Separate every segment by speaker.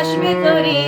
Speaker 1: সুখের ভাসবে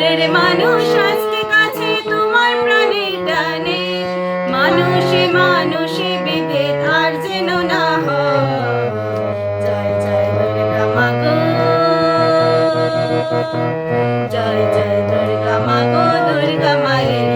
Speaker 1: দূরের মানুষ আজকে কাছে তোমার প্রাণের টানে। মানুষে মানুষে বিভেদ আর যেন না জয় জয় দুর্গা মাগো জয় জয় দুর্গা মাগো দুর্গা মায়ের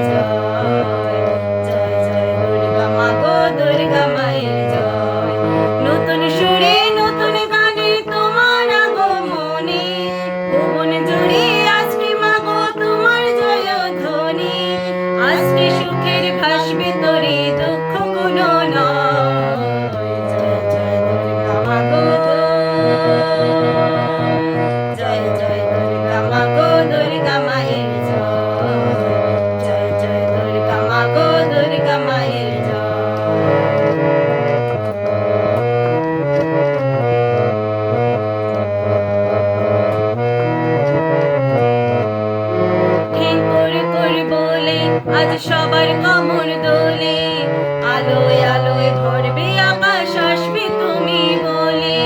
Speaker 1: আজ সবার কমর দোলে, আলোয় আলোয় ধরবে আকাশ আসবে তুমি বলে।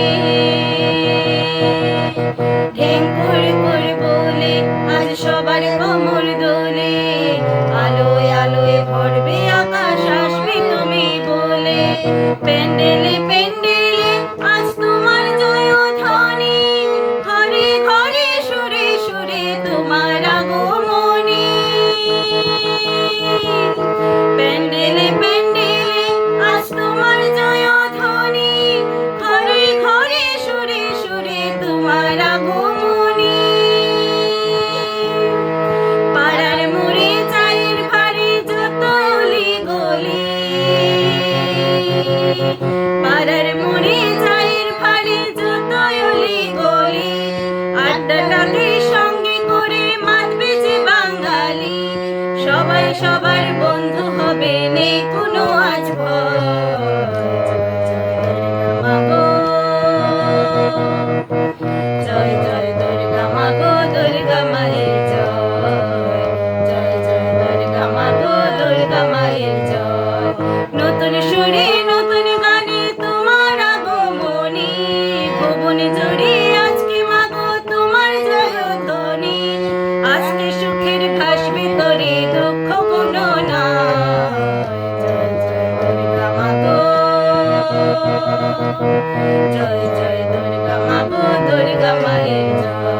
Speaker 1: ঢেং করে করে বলে আজ সবার কমর দোলে, আলোয় আলোয় ধরবে আকাশ আসবে তুমি বলে। প্যান্ডেলে পাড়ার মোড়ে চায়ের ভারে যত অলি গলি। গলি, আড্ডাটাকে সঙ্গে করে মাতবে যে বাঙালি। সবাই সবার বন্ধু হবে নেই কোনো আজ ভয়। জয় জয় দুর্গা মা দুর্গা মায়ের জয়।